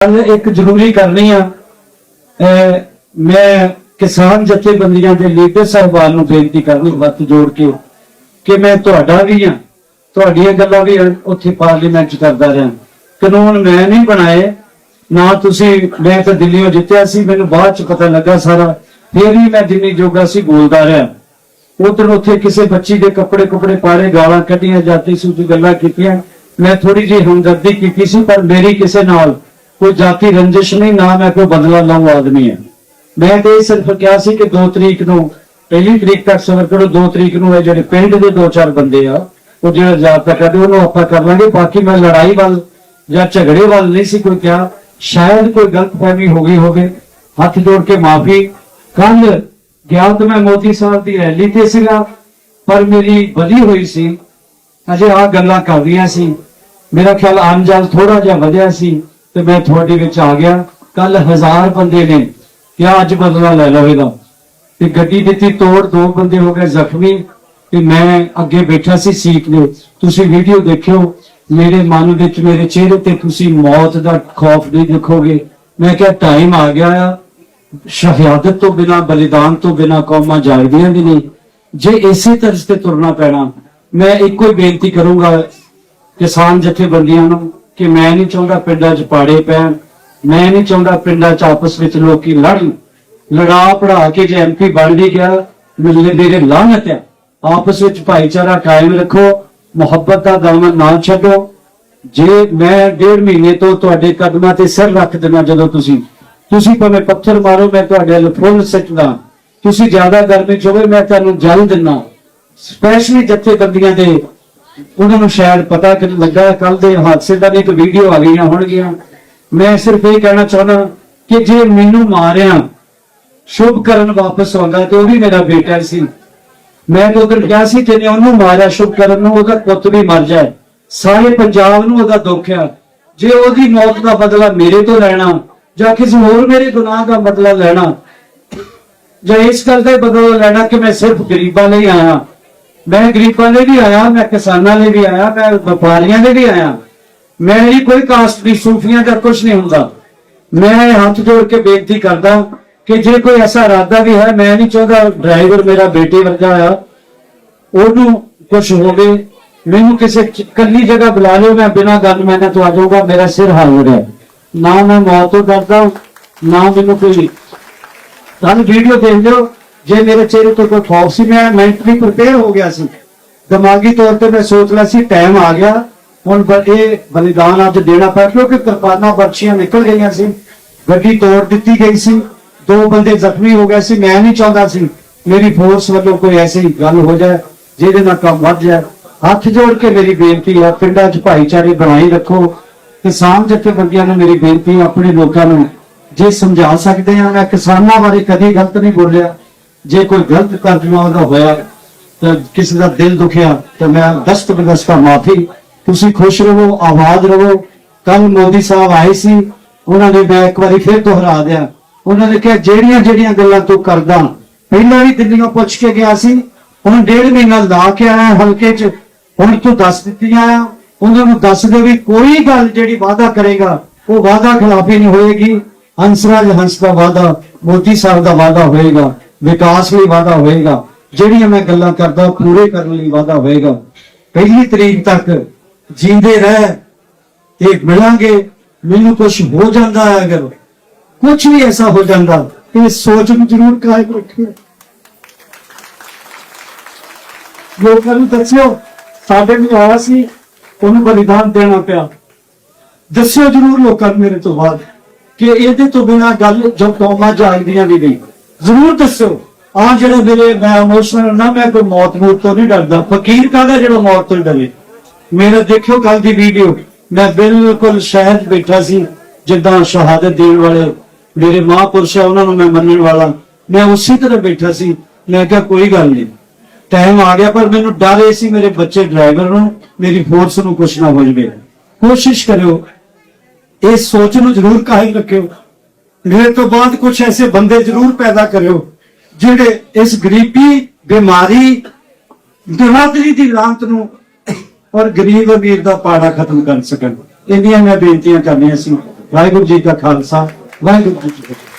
ਗੱਲ ਇੱਕ ਜ਼ਰੂਰੀ ਕਰਨੀ ਆ। ਮੈਂ ਕਿਸਾਨ ਜਥੇਬੰਦੀਆਂ ਦੇ ਲੀਡਰ ਸਾਹਿਬਾਨ ਨੂੰ ਬੇਨਤੀ ਕਰਨੀ, ਵੱਤ ਜੋੜ ਕੇ, ਕਿ ਮੈਂ ਤੁਹਾਡਾ ਵੀ ਆ, ਤੁਹਾਡੀਆਂ ਗੱਲਾਂ ਵੀ ਉੱਥੇ ਪਾਰਲੀਮੈਂਟ ਕਰਦਾ ਰਿਹਾ। ਕਾਨੂੰਨ ਮੈਂ ਨਹੀਂ ਬਣਾਏ, ਨਾ ਤੁਸੀਂ, ਮੈਂ ਤਾਂ ਦਿੱਲੀੋਂ ਜਿੱਤਿਆ ਸੀ, ਮੈਨੂੰ ਬਾਅਦ 'ਚ ਪਤਾ ਲੱਗਾ ਸਾਰਾ। ਫਿਰ ਵੀ ਮੈਂ ਜਿੰਨੀ ਜੋਗਾ ਸੀ, ਬੋਲਦਾ ਰਿਹਾ। ਉਧਰ ਉੱਥੇ ਕਿਸੇ ਬੱਚੀ ਦੇ ਕੱਪੜੇ ਕੁਪੜੇ ਪਾੜੇ, ਗਾਲਾਂ ਕੱਢੀਆਂ ਜਾਤੀ ਸੂਤੀ ਗੱਲਾਂ ਕੀਤੀਆਂ। ਮੈਂ ਥੋੜੀ ਜਿਹੀ ਹਮਦਰਦੀ ਕੀਤੀ ਸੀ, ਪਰ ਮੇਰੀ ਕਿਸੇ ਨਾਲ ਕੋਈ ਜਾਤੀ ਰੰਜਿਸ਼ ਨਹੀਂ, ਨਾ ਮੈਂ ਕੋਈ ਬਦਲਾ ਲਾਉ ਆਦਮੀ ਹਾਂ। ਮੈਂ ਤੇ ਇਹ ਸਿਰਫ ਕਿਹਾ ਸੀ ਕਿ 2 ਤਰੀਕ ਨੂੰ, ਪਹਿਲੀ ਤਰੀਕ ਤੱਕ ਸਬਰ ਕਰੋ 2 ਤਰੀਕ ਨੂੰ ਇਹ ਜਿਹੜੇ ਪਿੰਡ ਦੇ ਦੋ ਚਾਰ ਬੰਦੇ ਆ, ਉਹ ਜਿਹੜਾ ਜਾਬਤਾ ਕਰਦੇ, ਉਹਨੂੰ ਆਪਾਂ ਕਰ ਲਾਂਗੇ। ਬਾਕੀ ਮੈਂ ਲੜਾਈ ਵੱਲ ਜਾਂ ਝਗੜੇ ਵੱਲ ਨਹੀਂ ਸੀ ਕੋਈ ਕਿਹਾ। ਸ਼ਾਇਦ ਕੋਈ ਗਲਤਫਹਿਮੀ ਹੋ ਗਈ ਹੋਵੇ, ਹੱਥ ਜੋੜ ਕੇ ਮਾਫੀ। ਕੱਲ ਗਿਆ ਤਾਂ ਮੈਂ ਮੋਦੀ ਸਾਹਿਬ ਦੀ ਰੈਲੀ ਤੇ ਸੀਗਾ, ਪਰ ਮੇਰੀ ਬਲੀ ਹੋਈ ਸੀ। ਅਜੇ ਆ ਗੱਲਾਂ ਕਰ ਰਹੀਆਂ ਸੀ। ਮੇਰਾ ਖਿਆਲ ਆਮ ਅੰਜਾਲ ਥੋੜਾ ਜਿਹਾ ਵਧਿਆ ਸੀ। ਤੇ ਮੈਂ ਤੁਹਾਡੇ ਵਿੱਚ ਆ ਗਿਆ। ਕੱਲ ਹਜ਼ਾਰ ਬੰਦੇ ਨੇ ਕਿਹਾ ਅੱਜ ਬਦਲਾ ਲੈ ਲਓ ਇਹਦਾ ਤੇ ਗੱਡੀ ਦਿੱਤੀ ਤੋੜ ਦੋ ਬੰਦੇ ਹੋ ਗਏ ਜ਼ਖਮੀ। ਤੇ ਮੈਂ ਅੱਗੇ ਬੈਠਾ ਸੀ ਸੀਟ ਦੇ ਤੁਸੀਂ ਵੀਡੀਓ ਦੇਖਿਓ, ਮੇਰੇ ਮਨ ਵਿੱਚ, ਮੇਰੇ ਚਿਹਰੇ ਤੇ ਤੁਸੀਂ ਮੌਤ ਦਾ ਖੌਫ ਨਹੀਂ ਦੇਖੋਗੇ। ਮੈਂ ਕਿਹਾ ਟਾਈਮ ਆ ਗਿਆ ਆ। ਸ਼ਹਾਦਤ ਤੋਂ ਬਿਨਾ, ਬਲੀਦਾਨ ਤੋਂ ਬਿਨਾ ਕੌਮਾਂ ਜਾਗਦੀਆਂ ਵੀ ਨਹੀਂ। ਜੇ ਇਸੇ ਤਰ੍ਹਾਂ ਤੇ ਤੁਰਨਾ ਪੈਣਾ, ਮੈਂ ਇੱਕੋ ਹੀ ਬੇਨਤੀ ਕਰੂੰਗਾ ਕਿਸਾਨ ਜਥੇਬੰਦੀਆਂ ਨੂੰ ਕਿ ਮੈਂ ਨਹੀਂ ਚਾਹੁੰਦਾ ਪਿੰਡਾਂ 'ਚ ਪਾੜੇ ਪੈਣ, ਮੈਂ ਨਹੀਂ ਚਾਹੁੰਦਾ ਪਿੰਡਾਂ 'ਚ ਆਪਸ ਵਿੱਚ ਲੋਕੀ ਲੜਨ। ਲੜਾ ਪੜਾ ਕੇ ਜੇ ਐਮਪੀ ਬਣ ਵੀ ਗਿਆ ਮਿਲਨੇ ਮੇਰੇ ਲਾਹਨਤ ਹੈ। ਆਪਸ ਵਿੱਚ ਭਾਈਚਾਰਾ ਕਾਇਮ ਰੱਖੋ, ਮੁਹੱਬਤ ਦਾ ਦਾਮਨ ਨਾ ਛੱਡੋ। ਜੇ ਮੈਂ ਡੇਢ ਮਹੀਨੇ ਤੋਂ ਤੁਹਾਡੇ ਕਦਮਾਂ ਤੇ ਸਿਰ ਰੱਖ ਦਿੰਦਾ ਜਦੋਂ ਤੁਸੀਂ ਤੁਸੀਂ ਭਾਵੇਂ ਪੱਥਰ ਮਾਰੋ, ਮੈਂ ਤੁਹਾਡੇ ਵੱਲ ਫੁੱਲ ਸਿੱਟਦਾ ਤੁਸੀਂ ਜ਼ਿਆਦਾ ਗਰਮੀ ਚ ਹੋਵੇ ਮੈਂ ਤੁਹਾਨੂੰ ਜਲ ਦਿੰਦਾ। ਸਪੈਸ਼ਲੀ ਜਥੇਬੰਦੀਆਂ ਦੇ ਉਹਨਾਂ ਨੂੰ ਸ਼ਾਇਦ ਪਤਾ ਕਿ ਲੱਗਾ ਕੱਲ ਦੇ ਹਾਦਸੇ ਦਾ ਵੀ ਇੱਕ ਵੀਡੀਓ ਆ ਗਈਆਂ ਹੋਣਗੀਆਂ। ਮੈਂ ਸਿਰਫ ਇਹ ਕਹਿਣਾ ਚਾਹੁੰਦਾ ਕਿ ਜੇ ਮੈਨੂੰ ਮਾਰਿਆ, ਸ਼ੁਭ ਕਰਨ ਵਾਪਸ ਆਉਂਦਾ ਤੇ ਉਹ ਵੀ ਮੇਰਾ ਬੇਟਾ ਸੀ। ਮੈਂ ਤਾਂ ਉਧਰ ਕਿਹਾ ਸੀ ਜਿਹਨੇ ਉਹਨੂੰ ਮਾਰਿਆ ਸ਼ੁਭ ਕਰਨ ਨੂੰ, ਉਹਦਾ ਪੁੱਤ ਵੀ ਮਰ ਜਾਏ। ਸਾਰੇ ਪੰਜਾਬ ਨੂੰ ਉਹਦਾ ਦੁੱਖ ਆ। ਜੇ ਉਹਦੀ ਮੌਤ ਦਾ ਬਦਲਾ ਮੇਰੇ ਤੋਂ ਲੈਣਾ, ਜਾਂ ਕਿਸੇ ਹੋਰ ਮੇਰੇ ਗੁਨਾਹ ਦਾ ਬਦਲਾ ਲੈਣਾ, ਜਾਂ ਇਸ ਗੱਲ ਦਾ ਬਦਲਾ ਲੈਣਾ ਕਿ ਮੈਂ ਸਿਰਫ ਗਰੀਬਾਂ ਲਈ ਆਇਆ। ਮੈਂ ਗਰੀਬਾਂ ਲਈ ਵੀ ਆਇਆ, ਮੈਂ ਕਿਸਾਨਾਂ ਲਈ ਵੀ ਆਇਆ, ਮੈਂ ਵਪਾਰੀਆਂ ਲਈ ਵੀ ਆਇਆ। ਮੈਂ ਇਹ ਕੋਈ ਕਾਸਟ ਦੀ ਸੂਫੀਆਂ ਦਾ ਕੁਝ ਨਹੀਂ ਹੁੰਦਾ। ਮੈਂ ਹੱਥ ਜੋੜ ਕੇ ਬੇਨਤੀ ਕਰਦਾ ਕਿ ਜੇ ਕੋਈ ਐਸਾ ਇਰਾਦਾ ਵੀ ਹੈ, ਮੈਂ ਨਹੀਂ ਚਾਹੁੰਦਾ ਡਰਾਈਵਰ ਮੇਰਾ ਬੇਟੇ ਵਰਗਾ ਆ, ਉਹਨੂੰ ਕੁਝ ਹੋਵੇ, ਮੈਨੂੰ ਕਿਸੇ ਚ- ਇਕੱਲੀ ਜਗ੍ਹਾ ਬੁਲਾ ਲਿਓ, ਮੈਂ ਬਿਨਾਂ ਗੱਲ ਮੈਨਾਂ ਤੋਂ ਆ ਜਾਊਗਾ, ਮੇਰਾ ਸਿਰ ਹਾਲ ਰਿਹਾ ਨਾ ਮੈਂ ਮੌਤ ਤੋਂ ਡਰਦਾ, ਨਾ ਮੈਨੂੰ ਕੋਈ ਤੁਹਾਨੂੰ ਵੀਡੀਓ ਦੇਖ ਲਿਓ। ਜੇ ਮੇਰੇ ਚਿਹਰੇ ਤੋਂ ਕੋਈ ਖੌਫ ਸੀ, ਮੈਂ ਮੈਂਟਲੀ ਪ੍ਰਪੇਅਰ ਹੋ ਗਿਆ ਸੀ। ਦਿਮਾਗੀ ਤੌਰ ਤੇ ਮੈਂ ਸੋਚ ਲਿਆ ਸੀ ਟਾਈਮ ਆ ਗਿਆ। ਹੁਣ ਇਹ ਬਲੀਦਾਨ ਅੱਜ ਦੇਣਾ ਪਿਆ, ਕਿਉਂਕਿ ਕਿਰਪਾਨਾਂ ਬਰਛੀਆਂ ਨਿਕਲ ਗਈਆਂ ਸੀ। ਗੱਡੀ ਤੋੜ ਦਿੱਤੀ ਗਈ ਸੀ। ਦੋ ਬੰਦੇ ਜ਼ਖਮੀ ਹੋ ਗਏ ਸੀ, ਮੈਂ ਨਹੀਂ ਚਾਹੁੰਦਾ ਸੀ ਮੇਰੀ ਫੋਰਸ ਵੱਲੋਂ ਕੋਈ ਐਸੀ ਗੱਲ ਹੋ ਜਾਏ, ਜਿਹਦੇ ਨਾਲ ਕੰਮ ਵੱਧ ਜਾਏ। ਹੱਥ ਜੋੜ ਕੇ ਮੇਰੀ ਬੇਨਤੀ ਹੈ ਪਿੰਡਾਂ 'ਚ ਭਾਈਚਾਰੇ ਬਣਾਈ ਰੱਖੋ। ਕਿਸਾਨ ਜਥੇਬੰਦੀਆਂ ਨੂੰ ਮੇਰੀ ਬੇਨਤੀ ਆਪਣੇ ਲੋਕਾਂ ਨੂੰ ਜੇ ਸਮਝਾ ਸਕਦੇ ਆ, ਮੈਂ ਕਿਸਾਨਾਂ ਬਾਰੇ ਕਦੀ ਗਲਤ ਨਹੀਂ ਬੋਲਿਆ। ਜੇ ਕੋਈ ਗਲਤ ਤਰਜਮਾ ਦਾ ਹੋਇਆ, ਤਾਂ ਕਿਸੇ ਦਾ ਦਿਲ ਦੁਖਿਆ, ਤਾਂ ਮੈਂ ਦਸਤ ਬਦਸਤਾ ਮਾਫੀ। ਤੁਸੀਂ ਖੁਸ਼ ਰਹੋ ਆਵਾਜ਼ ਰਹੋ। ਕੱਲ ਮੋਦੀ ਸਾਹਿਬ ਆਏ ਸੀ, ਉਹਨਾਂ ਨੇ ਮੈਂ ਇੱਕ ਵਾਰੀ ਫਿਰ ਦੁਹਰਾ ਦਿਆ। ਉਹਨਾਂ ਨੇ ਕਿਹਾ, ਜਿਹੜੀਆਂ ਜਿਹੜੀਆਂ ਗੱਲਾਂ ਤੂੰ ਕਰਦਾ, ਪਹਿਲਾਂ ਵੀ ਦਿੱਲੀੋਂ ਪੁੱਛ ਕੇ ਗਿਆ ਸੀ, ਹੁਣ ਡੇਢ ਮਹੀਨਾ ਲਾ ਕੇ ਆਇਆ ਹਲਕੇ 'ਚ। ਹੁਣ ਤੂੰ ਦੱਸ ਦਿੱਤੀਆਂ ਆ। ਉਹਨਾਂ ਨੂੰ ਦੱਸ ਦੇ ਵੀ ਕੋਈ ਗੱਲ ਜਿਹੜੀ ਵਾਅਦਾ ਕਰੇਗਾ, ਉਹ ਵਾਅਦਾ ਖਿਲਾਫੀ ਨਹੀਂ ਹੋਏਗੀ। ਹੰਸਰਾਜ ਹੰਸ ਦਾ ਵਾਅਦਾ, ਮੋਦੀ ਸਾਹਿਬ ਦਾ ਵਾਅਦਾ ਹੋਏਗਾ। ਵਿਕਾਸ ਲਈ ਵਾਅਦਾ ਹੋਏਗਾ ਜਿਹੜੀਆਂ ਮੈਂ ਗੱਲਾਂ ਕਰਦਾ, ਉਹ ਪੂਰੇ ਕਰਨ ਲਈ ਵਾਅਦਾ ਹੋਏਗਾ ਪਹਿਲੀ ਤਰੀਕ ਤੱਕ ਜੀਂਦੇ ਰਹਿ ਤੇ ਮਿਲਾਂਗੇ। ਮੈਨੂੰ ਕੁਝ ਹੋ ਜਾਂਦਾ ਹੈ ਅਗਰ ਕੁਝ ਵੀ ਐਸਾ ਹੋ ਜਾਂਦਾ ਤੇ ਸੋਚ ਨੂੰ ਜ਼ਰੂਰ ਕਾਇਮ ਰੱਖਿਓ ਲੋਕਾਂ ਨੂੰ ਦੱਸਿਓ, ਸਾਡੇ ਵੀ ਆਇਆ ਸੀ, ਉਹਨੂੰ ਬਲੀਦਾਨ ਦੇਣਾ ਪਿਆ। ਦੱਸਿਓ ਜ਼ਰੂਰ ਲੋਕਾਂ ਨੂੰ ਮੇਰੇ ਤੋਂ ਬਾਅਦ ਕਿ ਇਹਦੇ ਤੋਂ ਬਿਨਾ ਗੱਲ ਜੋ ਕੌਮਾਂ ਜਾਗਦੀਆਂ ਵੀ ਨਹੀਂ। ਜ਼ਰੂਰ ਦੱਸਿਓ। ਆ ਜਿਹੜੇ ਮੇਰੇ, ਮੈਂ ਇਮੋਸ਼ਨਲ ਨਾ, ਮੈਂ ਕੋਈ ਮੌਤ ਮੂਤ ਤੋਂ ਨਹੀਂ ਡਰਦਾ। ਫਕੀਰ ਕਾਹਦਾ ਜਿਹੜਾ ਮੌਤ ਤੋਂ ਡਰੇ? ਮੇਰਾ ਦੇਖਿਓ ਕੱਲ ਦੀ ਵੀਡੀਓ ਮੈਂ ਬਿਲਕੁਲ ਸ਼ਹਿਰ ਬੈਠਾ ਸੀ, ਜਿੱਦਾਂ ਸ਼ਹਾਦਤ ਦੇਣ ਵਾਲੇ ਮੇਰੇ ਮਹਾਂਪੁਰਸ਼ ਆ, ਉਹਨਾਂ ਨੂੰ ਮੈਂ ਮੰਨਣ ਵਾਲਾ। ਮੈਂ ਉਸੇ ਤਰ੍ਹਾਂ ਬੈਠਾ ਸੀ। ਮੈਂ ਕਿਹਾ, ਕੋਈ ਗੱਲ ਨਹੀਂ। ਟਾਈਮ ਆ ਗਿਆ, ਪਰ ਮੈਨੂੰ ਡਰ ਇਹ ਸੀ ਮੇਰੇ ਬੱਚੇ ਡਰਾਈਵਰ ਨੂੰ, ਮੇਰੀ ਫੋਰਸ ਨੂੰ ਕੁਛ ਨਾ ਹੋ ਜਵੇ। ਕੋਸ਼ਿਸ਼ ਕਰਿਓ। ਇਹ ਸੋਚ ਨੂੰ ਜ਼ਰੂਰ ਕਾਇਮ ਰੱਖਿਓ। ਮੇਰੇ ਤੋਂ ਬਾਅਦ ਕੁਝ ਐਸੇ ਬੰਦੇ ਜ਼ਰੂਰ ਪੈਦਾ ਕਰਿਓ, ਜਿਹੜੇ ਇਸ ਗਰੀਬੀ, ਬਿਮਾਰੀ ਬਹਾਦਰੀ ਦੀ ਲਾਂਤ ਨੂੰ ਔਰ ਗਰੀਬ ਅਮੀਰ ਦਾ ਪਾੜਾ ਖਤਮ ਕਰ ਸਕਣ। ਇਹਦੀਆਂ ਮੈਂ ਬੇਨਤੀਆਂ ਕਰਨੀਆਂ ਸੀ। ਵਾਹਿਗੁਰੂ ਜੀ ਕਾ ਖਾਲਸਾ, ਵਾਹਿਗੁਰੂ ਜੀ ਕੀ ਫਤਿਹ।